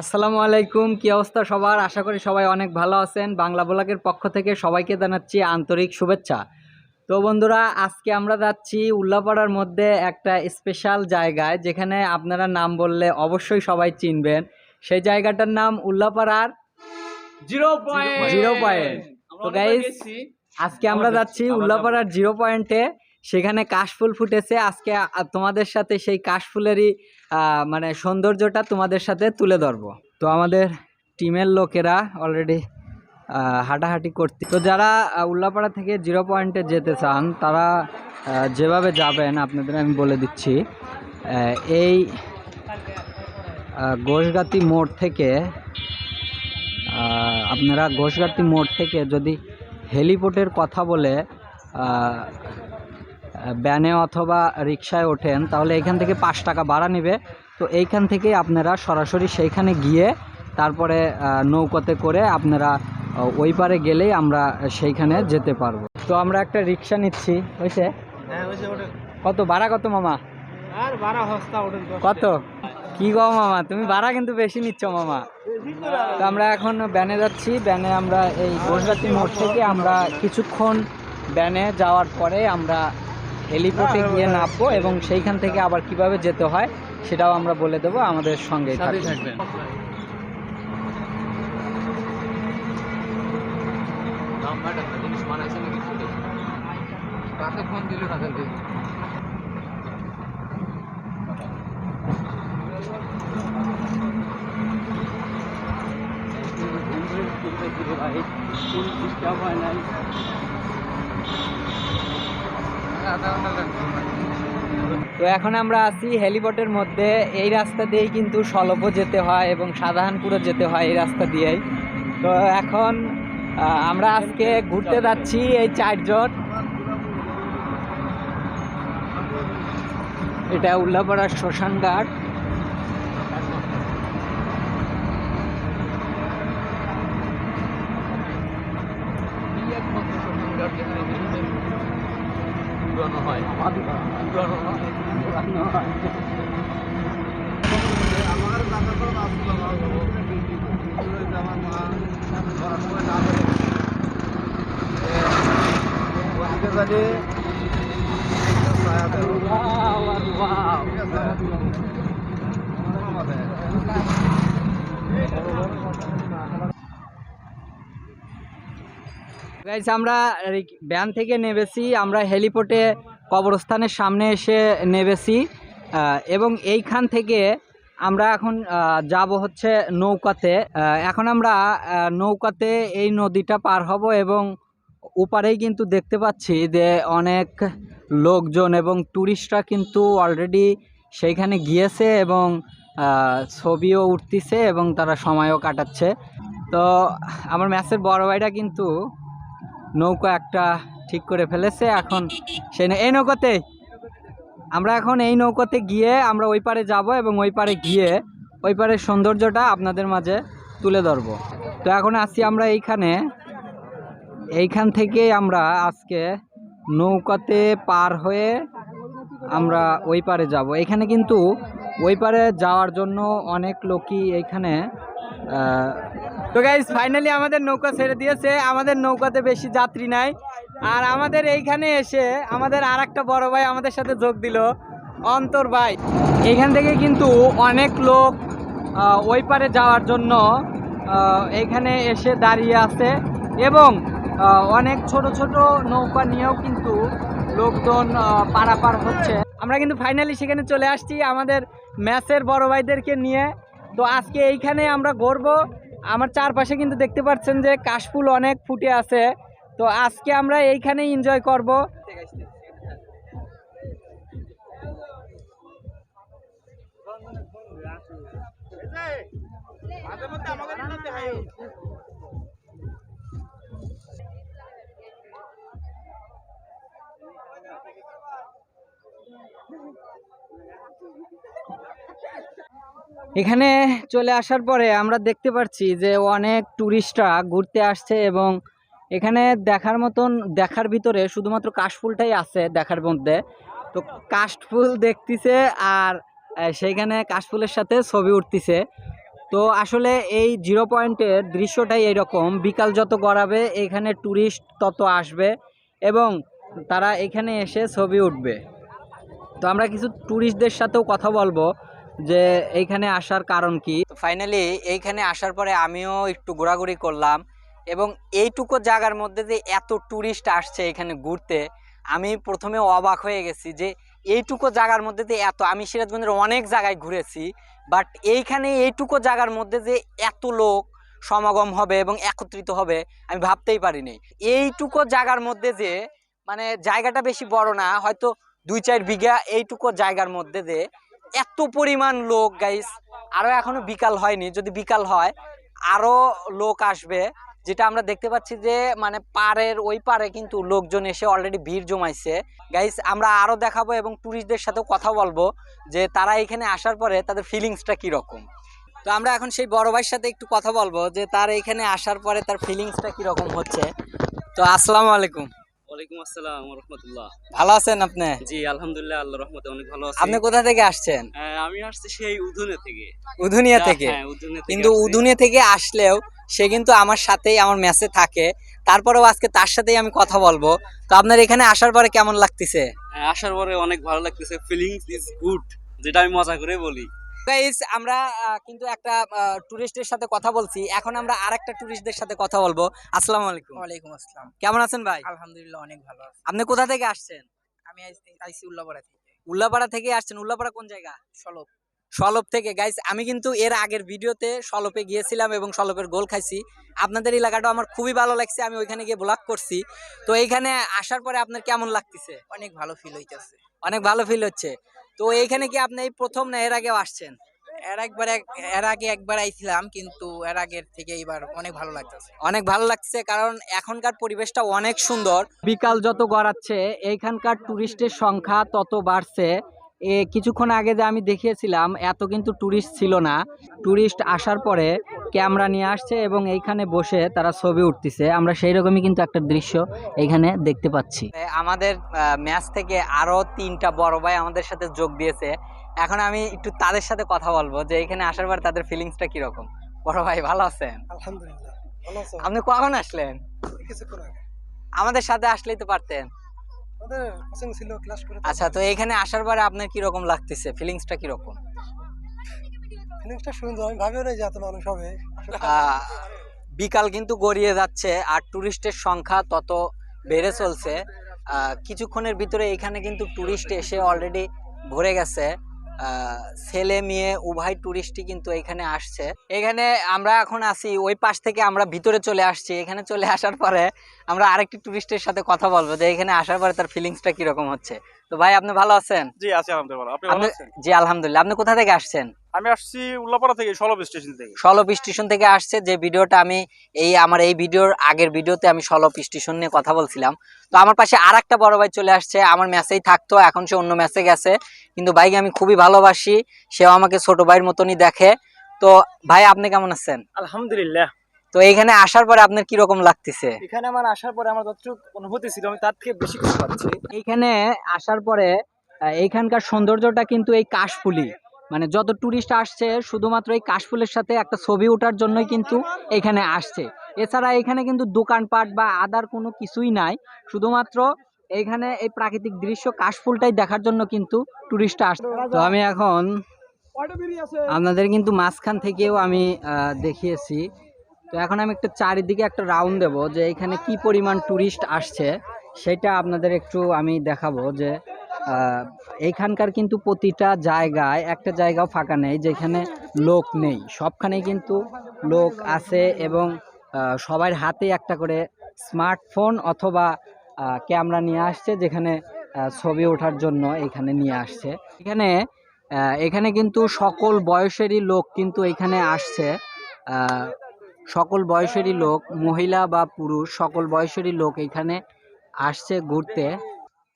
আসসালামু আলাইকুম কি অবস্থা সবার? আশা করি সবাই অনেক ভালো আছেন। বাংলা ব্লগের পক্ষ থেকে সবাইকে জানাচ্ছি আন্তরিক শুভেচ্ছা। তো বন্ধুরা আজকে আমরা যাচ্ছি উল্লাপাড়ার মধ্যে একটা স্পেশাল জায়গায় যেখানে আপনারা নাম বললে অবশ্যই সবাই চিনবেন। সেই জায়গাটার নাম উল্লাপাড়ার জিরো পয়েন্ট। Zero point. তো গাইস আজকে আমরা যাচ্ছি উল্লাপাড়ার জিরো পয়েন্টে। সেখানে কাশফুল ফুটেছে। আজকে তোমাদের সাথে সেই কাশফুলেরই মানে সৌন্দর্যটা তোমাদের সাথে তুলে ধরবো। তো আমাদের টিমের লোকেরা অলরেডি হাঁটাহাঁটি করতে তো যারা উল্লাপাড়া থেকে জিরো পয়েন্টে যেতে চান, তারা যেভাবে যাবেন, আপনাদের আমি বলে দিচ্ছি এই ঘোষগাতি মোড় থেকে আপনারা ঘোষগাতি মোড় থেকে যদি হেলিপোর্টের কথা বলে ভ্যানে অথবা রিক্সায় ওঠেন তাহলে এখান থেকে পাঁচ টাকা ভাড়া নেবে। তো এইখান থেকে আপনারা সরাসরি সেইখানে গিয়ে তারপরে নৌকাতে করে আপনারা ওই পারে গেলেই আমরা সেইখানে যেতে পারব। তো আমরা একটা রিক্সা নিচ্ছি হয়েছে? হ্যাঁ কত ভাড়া কত মামা? কত? কি গো মামা তুমি ভাড়া কিন্তু বেশি নিচ্ছ মামা। তো আমরা এখন ব্যানে যাচ্ছি ব্যানে আমরা এই গোসগাতি মোড় থেকে আমরা কিছুক্ষণ ব্যানে যাওয়ার পরে আমরা হেলিপোর্টে গিয়ে নামবো এবং সেইখান থেকে আবার কীভাবে যেতে হয় সেটাও আমরা বলে দেবো আমাদের সঙ্গে থাকবেন। ফোন দিল না খালি তো এখন আমরা আছি হেলিপটের মধ্যে। এই রাস্তা দিয়েই কিন্তু সলভও যেতে হয় এবং সাধারণপুরও যেতে হয় এই রাস্তা দিয়েই। তো এখন আমরা আজকে ঘুরতে যাচ্ছি এই চারজন। এটা উল্লাপাড়ার শ্মশান ঘাট গাইস আমরা ভ্যান থেকে নেবেছি আমরা হেলিপোর্টে কবরস্থানের সামনে এসে নেবেছি এবং এইখান থেকে আমরা এখন যাব হচ্ছে নৌকাতে। এখন আমরা নৌকাতে এই নদীটা পার হব এবং ওপারেই কিন্তু দেখতে পাচ্ছি যে অনেক লোকজন এবং ট্যুরিস্টরা কিন্তু অলরেডি সেইখানে গিয়েছে এবং ছবিও উঠতিছে এবং তারা সময়ও কাটাচ্ছে। তো আমার ম্যাচের বড় ভাইটা কিন্তু নৌকা একটা ঠিক করে ফেলেছে, এখন সেই এই নৌকাতে। আমরা এখন এই নৌকাতে গিয়ে আমরা ওই পারে যাব এবং ওই পারে গিয়ে ওই পারের সৌন্দর্যটা আপনাদের মাঝে তুলে ধরবো। তো এখন আছি আমরা এইখানে। এইখান থেকে আমরা আজকে নৌকাতে পার হয়ে আমরা ওই পারে যাব। এখানে কিন্তু ওই পারে যাওয়ার জন্য অনেক লোকই এইখানে তো গাইজ ফাইনালি আমাদের নৌকা ছেড়ে দিয়েছে। আমাদের নৌকাতে বেশি যাত্রী নাই। আর আমাদের এইখানে এসে আমাদের আর একটা বড় ভাই আমাদের সাথে যোগ দিল, অন্তর ভাই। এইখান থেকে কিন্তু অনেক লোক ওই পারে যাওয়ার জন্য এইখানে এসে দাঁড়িয়ে আছে। এবং অনেক ছোট ছোট নৌকা নিয়েও কিন্তু লোকজন পারাপার হচ্ছে। আমরা কিন্তু ফাইনালি সেখানে চলে আসছি আমাদের ম্যাচের বড় ভাইদেরকে নিয়ে। তো আজকে এইখানে আমরা ঘুরবো আমার চারপাশে কিন্তু দেখতে পাচ্ছেন যে কাশফুল অনেক ফুটে আছে। তো আজকে আমরা এইখানে এনজয় করব। এখানে চলে আসার পরে আমরা দেখতে পাচ্ছি যে অনেক ট্যুরিস্টরা ঘুরতে আসছে এবং এখানে দেখার মতন, দেখার ভিতরে শুধুমাত্র কাশফুলটাই আছে দেখার মধ্যে। তো কাশফুল দেখতেছে আর সেইখানে কাশফুলের সাথে ছবি উঠতেছে। তো আসলে এই জিরো পয়েন্টের দৃশ্যটাই এরকম। বিকাল যত গড়াবে, এখানে ট্যুরিস্ট তত আসবে এবং তারা এখানে এসে ছবি উঠবে। তো আমরা কিছু ট্যুরিস্টদের সাথেও কথা বলব। যে এইখানে আসার কারণ কি? ফাইনালি এইখানে আসার পরে আমিও একটু ঘোরাঘুরি করলাম এবং এইটুকু জায়গার মধ্যে যে এত ট্যুরিস্ট আসছে এখানে ঘুরতে, আমি প্রথমে অবাক হয়ে গেছি যে এইটুকু জায়গার মধ্যে যে এত, আমি সিরাজগঞ্জের অনেক জায়গায় ঘুরেছি বাট এইখানে এইটুকু জায়গার মধ্যে যে এত লোক সমাগম হবে এবং একত্রিত হবে, আমি ভাবতেই পারিনি। এইটুকু জায়গার মধ্যে যে মানে জায়গাটা বেশি বড় না, হয়তো দুই চার বিঘা এইটুকু জায়গার মধ্যে যে এত পরিমাণ লোক গাইস আরও এখনও বিকাল হয়নি। যদি বিকাল হয় আরও লোক আসবে, যেটা আমরা দেখতে পাচ্ছি যে মানে পাড়ের, ওই পারে কিন্তু লোকজন এসে অলরেডি ভিড় জমাইছে। গাইস আমরা আরও দেখাবো এবং ট্যুরিস্টদের সাথেও কথা বলব যে, তারা এখানে আসার পরে তাদের ফিলিংসটা কীরকম। তো আমরা এখন সেই বড় ভাইয়ের সাথে একটু কথা বলব যে, তার এখানে আসার পরে তার ফিলিংসটা কীরকম হচ্ছে। তো আসসালামু আলাইকুম। ওয়ালাইকুম আসসালাম রহমতুল্লাহ। ভালো আছেন আপনি? জি আলহামদুলিল্লাহ আল্লাহ রহমতে অনেক ভালো আছি। আপনি কোথা থেকে আসছেন? আমি আসছি সেই উধুনে থেকে। উধুনিয়া থেকে। হ্যাঁ থেকে কিন্তু। উধুনিয়া থেকে আসলেও সে কিন্তু আমার সাথেই আমার ম্যাচে থাকে। তারপরেও আজকে তার সাথেই আমি কথা বলব। তো আপনার এখানে আসার পরে কেমন লাগতেছে? হ্যাঁ, আসার পরে অনেক ভালো লাগতেছে। ফিলিংস ইজ গুড যেটা আমি মজা করে বলি। গাইস আমরা কিন্তু একটা টুরিস্টের সাথে কথা বলছি। এখন আমরা আরেকটা টুরিস্টদের সাথে কথা বলব। আসসালামু আলাইকুম। ওয়ালাইকুম আসসালাম। কেমন আছেন ভাই? আলহামদুলিল্লাহ অনেক ভালো আছি। আপনি কোথা থেকে আসছেন? আমি আইছি উল্লাপাড়া থেকে। উল্লাপাড়া থেকে আসছেন? উল্লাপাড়া কোন জায়গা? সলপ। সলপ থেকে। গাইস আমি কিন্তু এর আগের ভিডিওতে সলপে গিয়েছিলাম এবং সলপের গোল খাইছি। আপনাদের এলাকাটা আমার খুবই ভালো লাগছে। আমি ওইখানে গিয়ে ব্লগ করছি। তো এইখানে আসার পরে আপনার কেমন লাগতেছে? অনেক ভালো ফিল হইতেছে। অনেক ভালো ফিল হচ্ছে। তো এইখানে কি আপনি এই প্রথম না এর আগে আসছেন? এর একবার এক- এর আগে একবার আইছিলাম কিন্তু এর আগের থেকে এবার অনেক ভালো লাগতেছে। অনেক ভালো লাগছে কারণ এখনকার পরিবেশটা অনেক সুন্দর। বিকাল যত গড়াচ্ছে এইখানকার টুরিস্টের সংখ্যা তত বাড়ছে। এ কিছুক্ষণ আগে যে আমি দেখিয়েছিলাম এত কিন্তু টুরিস্ট ছিল না। টুরিস্ট আসার পরে ক্যামেরা নিয়ে আসছে এবং এইখানে বসে তারা ছবি উঠতেছে। আমরা সেই রকমই কিন্তু একটা দৃশ্য এইখানে দেখতে পাচ্ছি। আমাদের ম্যাচ থেকে আরও তিনটা বড় ভাই আমাদের সাথে যোগ দিয়েছে। এখন আমি একটু তাদের সাথে কথা বলব যে এখানে আসার পর তাদের ফিলিংসটা কীরকম? বড় ভাই ভালো আছেন? আলহামদুলিল্লাহ আপনি কখন আসলেন? আমাদের সাথে আসলেই তো পারতেন। আচ্ছা তো এখানে আসার পরে আপনার কি রকম লাগতেছে? ফিলিংসটা কি রকম ফিলিংসটা সুন্দর আমি ভাবিও না যে এত মানুষ হবে। বিকাল কিন্তু গড়িয়ে যাচ্ছে আর টুরিস্টের সংখ্যা তত বেড়ে চলছে। কিছুক্ষণের ভিতরে এখানে কিন্তু টুরিস্ট এসে অলরেডি ভরে গেছে। ছেলে মেয়ে উভয় টুরিস্টই কিন্তু এখানে আসছে। এখানে আমরা এখন আসি ওই পাশ থেকে আমরা ভিতরে চলে আসছি। এখানে চলে আসার পরে আমরা আরেকটি টুরিস্টের সাথে কথা বলব যে এখানে আসার পরে তার ফিলিংসটা কীরকম হচ্ছে। তো ভাই আপনি ভালো আছেন? জি আছি আলহামদুলিল্লাহ আপনি ভালো আছেন? জি আলহামদুলিল্লাহ। আপনি কোথা থেকে আসছেন? আমি আসছি উল্লাপাড়া থেকে সলব স্টেশন থেকে। সলপ স্টেশন থেকে আসছে যে ভিডিওটা আমি এই আমার এই ভিডিওর আগের ভিডিওতে আমি সলপ স্টেশন নিয়ে কথা বলছিলাম। তো আমার পাশে আর একটা বড় ভাই চলে আসছে আমার ম্যাচেই থাকতো এখন সে অন্য ম্যাচে গেছে। কিন্তু ভাইকে আমি খুবই ভালোবাসি সেও আমাকে ছোট ভাইয়ের মতনই দেখে। তো ভাই আপনি কেমন আছেন? আলহামদুলিল্লাহ। তো এইখানে আসার পরে আপনার কি রকম লাগতেছে? এখানে আমার আসার পরে আমার যতটুকু অনুভূতি ছিল আমি তার থেকে বেশি কিছু পাচ্ছি। এইখানে আসার পরে এইখানকার সৌন্দর্যটা কিন্তু এই কাশফুলি। মানে যত টুরিস্ট আসছে, শুধুমাত্র এই কাশফুলের সাথে একটা ছবি ওঠার জন্যই কিন্তু এখানে আসছে। এছাড়া এখানে কিন্তু দোকানপাট বা আদার কোনো কিছুই নাই। শুধুমাত্র এইখানে এই প্রাকৃতিক দৃশ্য কাশফুলটাই দেখার জন্য কিন্তু টুরিস্ট আসছে তো আমি এখন আপনাদের কিন্তু মাঝখান থেকেও আমি দেখিয়েছি। তো এখন আমি একটা চারিদিকে একটা রাউন্ড দেব যে এখানে কি পরিমাণ টুরিস্ট আসছে, সেটা আপনাদের একটু আমি দেখাবো যে এইখানকার কিন্তু প্রতিটা জায়গায়, একটা জায়গাও ফাঁকা নেই যেখানে লোক নেই। সবখানেই কিন্তু লোক আছে এবং সবার হাতে একটা করে স্মার্টফোন অথবা ক্যামেরা নিয়ে আসছে যেখানে ছবি ওঠার জন্য এখানে নিয়ে আসছে। এখানে এখানে কিন্তু সকল বয়সেরই লোক কিন্তু এখানে আসছে। সকল বয়সেরই লোক, মহিলা বা পুরুষ, সকল বয়সেরই লোক এখানে আসছে ঘুরতে।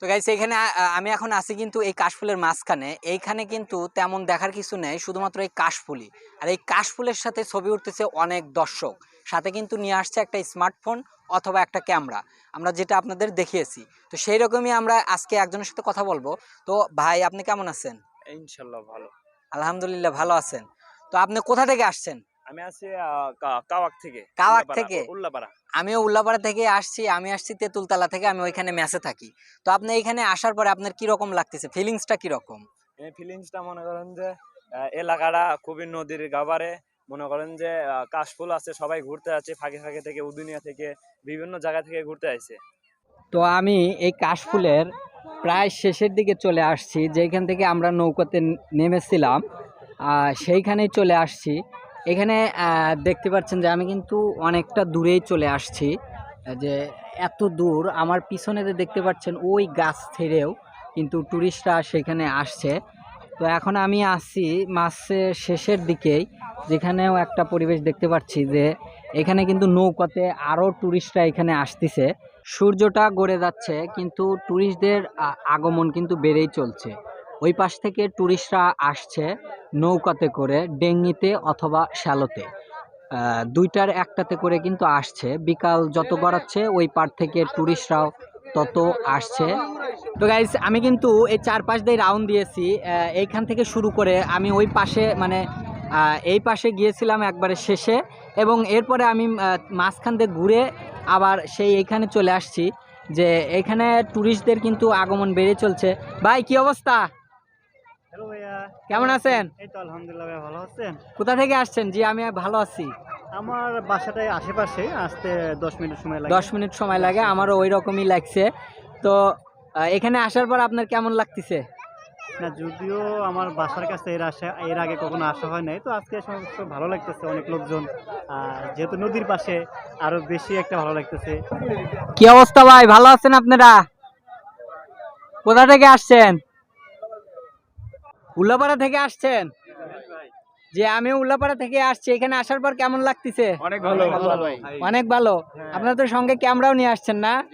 তো গাইস এখানে আমি এখন আছি কিন্তু এই কাশফুলের মাঝখানে। এইখানে কিন্তু তেমন দেখার কিছু নেই শুধুমাত্র এই কাশফুলই। আর এই কাশফুলের সাথে ছবি উঠতেছে অনেক দর্শক। সাথে কিন্তু নিয়ে আসছে একটা স্মার্টফোন অথবা একটা ক্যামেরা। আমরা যেটা আপনাদের দেখিয়েছি। তো সেই রকমই আমরা আজকে একজনের সাথে কথা বলব। তো ভাই আপনি কেমন আছেন? ইনশাল্লাহ ভালো। আলহামদুলিল্লাহ ভালো আছেন। তো আপনি কোথা থেকে আসছেন? আমি আছি কাওয়াক থেকে কাওয়াক থেকে? উল্লাপাড়া। আমিও উল্লাপাড়া থেকে আসছি আমি আসছি তেঁতুলতলা থেকে আমি ওইখানে ম্যাচে থাকি। তো আপনি এখানে আসার পরে আপনার কি রকম লাগতেছে? ফিলিংসটা কি রকম? এই ফিলিংসটা মনে করেন যে এলাকাটা খুবই নদীর গাবারে। মনে করেন যে আহ, কাশফুল আছে সবাই ঘুরতে আছে ফাঁকে ফাঁকে থেকে উদুনিয়া থেকে বিভিন্ন জায়গা থেকে ঘুরতে আসছে তো আমি এই কাশফুলের প্রায় শেষের দিকে চলে আসছি যেখান থেকে আমরা নৌকাতে নেমেছিলাম। আহ, সেইখানেই চলে আসছি। এখানে দেখতে পাচ্ছেন যে আমি কিন্তু অনেকটা দূরেই চলে আসছি, যে এত দূর। আমার পিছনে যে দেখতে পাচ্ছেন ওই গাছ ছেড়েও কিন্তু ট্যুরিস্টরা সেখানে আসছে। তো এখন আমি আসছি মাসের শেষের দিকেই, যেখানেও একটা পরিবেশ দেখতে পাচ্ছি যে এখানে কিন্তু নৌকাতে আরও ট্যুরিস্টরা এখানে আসতেছে। সূর্যটা গড়ে যাচ্ছে, কিন্তু ট্যুরিস্টদের আগমন কিন্তু বেড়েই চলছে। ওই পাশ থেকে ট্যুরিস্টরা আসছে নৌকাতে করে, ডেঙ্গিতে অথবা শ্যালোতে। দুইটার একটাতে করে কিন্তু আসছে। বিকাল যত গড়াচ্ছে ওই পার থেকে ট্যুরিস্টরাও তত আসছে। তো গাইস আমি কিন্তু এই চারপাশ দিয়ে রাউন্ড দিয়েছি। এইখান থেকে শুরু করে আমি ওই পাশে মানে এই পাশে গিয়েছিলাম একবারে শেষে এবং এরপরে আমি মাঝখান দিয়ে ঘুরে আবার সেই এইখানে চলে আসছি যে এখানে ট্যুরিস্টদের কিন্তু আগমন বেড়ে চলছে। ভাই, কি অবস্থা? কেমন আছেন? এই তো আলহামদুলিল্লাহ ভাই ভালো আছেন? কোথা থেকে আসছেন? জি আমি ভালো আছি। আমার বাসাটাই আশেপাশে আসতে দশ মিনিট সময় লাগে। দশ মিনিট সময় লাগে আমারও ওই রকমই লাগছে। তো এখানে আসার পর আপনার কেমন লাগতেছে? না যদিও আমার বাসার কাছে এর আসা এর আগে কখনো আসা হয় নাই তো আজকে সমস্ত ভালো লাগতেছে অনেক লোকজন। যেহেতু নদীর পাশে আরও বেশি একটা ভালো লাগতেছে। কি অবস্থা ভাই? ভালো আছেন আপনারা? কোথা থেকে আসছেন? উল্লাপাড়া থেকে আসছেন? যে আমি উল্লাপাড়া থেকে আসছি এখানে আসার পর কেমন লাগতেছে? অনেক ভালো। অনেক ভালো। আপনারা তো সঙ্গে ক্যামেরাও নিয়ে আসছেন না?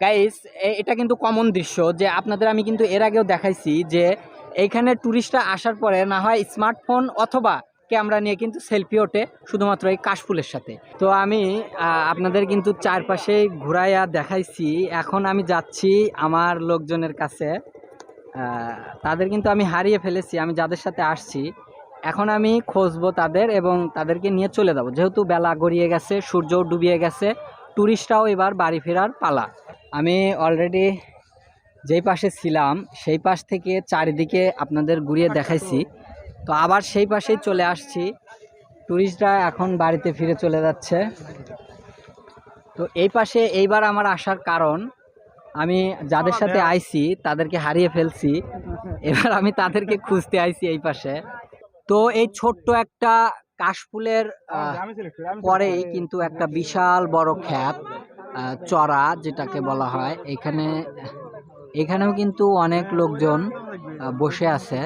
গাইস এটা কিন্তু কমন দৃশ্য যে আপনাদের আমি কিন্তু এর আগেও দেখাইছি যে এইখানে ট্যুরিস্টরা আসার পরে না হয় স্মার্টফোন অথবা ক্যামেরা নিয়ে কিন্তু সেলফি ওঠে শুধুমাত্র এই কাশফুলের সাথে। তো আমি আহ, আপনাদের কিন্তু চারপাশে ঘুরাইয়া দেখাইছি। এখন আমি যাচ্ছি আমার লোকজনের কাছে। তাদের কিন্তু আমি হারিয়ে ফেলেছি, আমি যাদের সাথে আসছি, এখন আমি খুঁজবো তাদের এবং তাদেরকে নিয়ে চলে যাব। যেহেতু বেলা গড়িয়ে গেছে, সূর্যও ডুবিয়ে গেছে ট্যুরিস্টরাও এবার বাড়ি ফেরার পালা। আমি অলরেডি যেই পাশে ছিলাম, সেই পাশ থেকে চারিদিকে আপনাদের ঘুরিয়ে দেখাইছি। তো আবার সেই পাশেই চলে আসছি। ট্যুরিস্টরা এখন বাড়িতে ফিরে চলে যাচ্ছে। তো এই পাশে এইবার আমার আসার কারণ আমি যাদের সাথে আইছি তাদেরকে হারিয়ে ফেলছি। এবার আমি তাদেরকে খুঁজতে আইছি এই পাশে। তো এই ছোট্ট একটা কাশফুলের পরেই কিন্তু একটা বিশাল বড় খ্যাত চড়া যেটাকে বলা হয়। এখানে এখানেও কিন্তু অনেক লোকজন বসে আছে।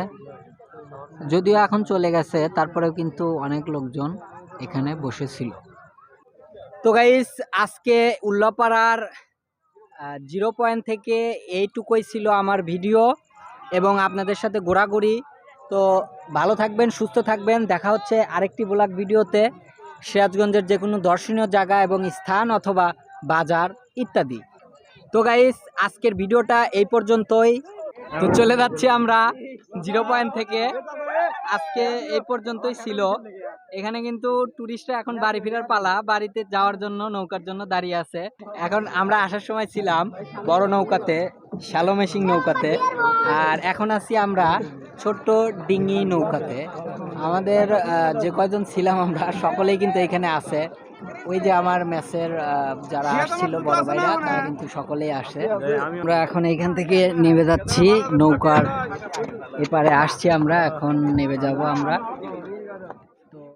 যদিও এখন চলে গেছে তারপরেও কিন্তু অনেক লোকজন এখানে বসেছিল। তো গাইস আজকে উল্লাপাড়ার জিরো পয়েন্ট থেকে এইটুকুই ছিল আমার ভিডিও এবং আপনাদের সাথে ঘোরাঘুরি। তো ভালো থাকবেন, সুস্থ থাকবেন। দেখা হচ্ছে আরেকটি ব্লগ ভিডিওতে সিরাজগঞ্জের যে কোনো দর্শনীয় জায়গা এবং স্থান অথবা বাজার ইত্যাদি। তো গাইস আজকের ভিডিওটা এই পর্যন্তই। তো চলে যাচ্ছি আমরা জিরো পয়েন্ট থেকে। আজকে এই পর্যন্তই ছিল। এখানে কিন্তু টুরিস্টরা এখন বাড়ি ফেরার পালা বাড়িতে যাওয়ার জন্য নৌকার জন্য দাঁড়িয়ে আছে। এখন আমরা আসার সময় ছিলাম বড় নৌকাতে শ্যালো মেশিং নৌকাতে আর এখন আছি আমরা ছোট্ট ডিঙি নৌকাতে। আমাদের যে কয়জন ছিলাম আমরা সকলেই কিন্তু এখানে আছে। ওই যে আমার ম্যাচের যারা আসছিল বড় ভাইরা তারা কিন্তু সকলেই আসে। আমরা এখন এইখান থেকে নেমে যাচ্ছি নৌকার এপারে আসছি আমরা এখন নেমে যাব আমরা।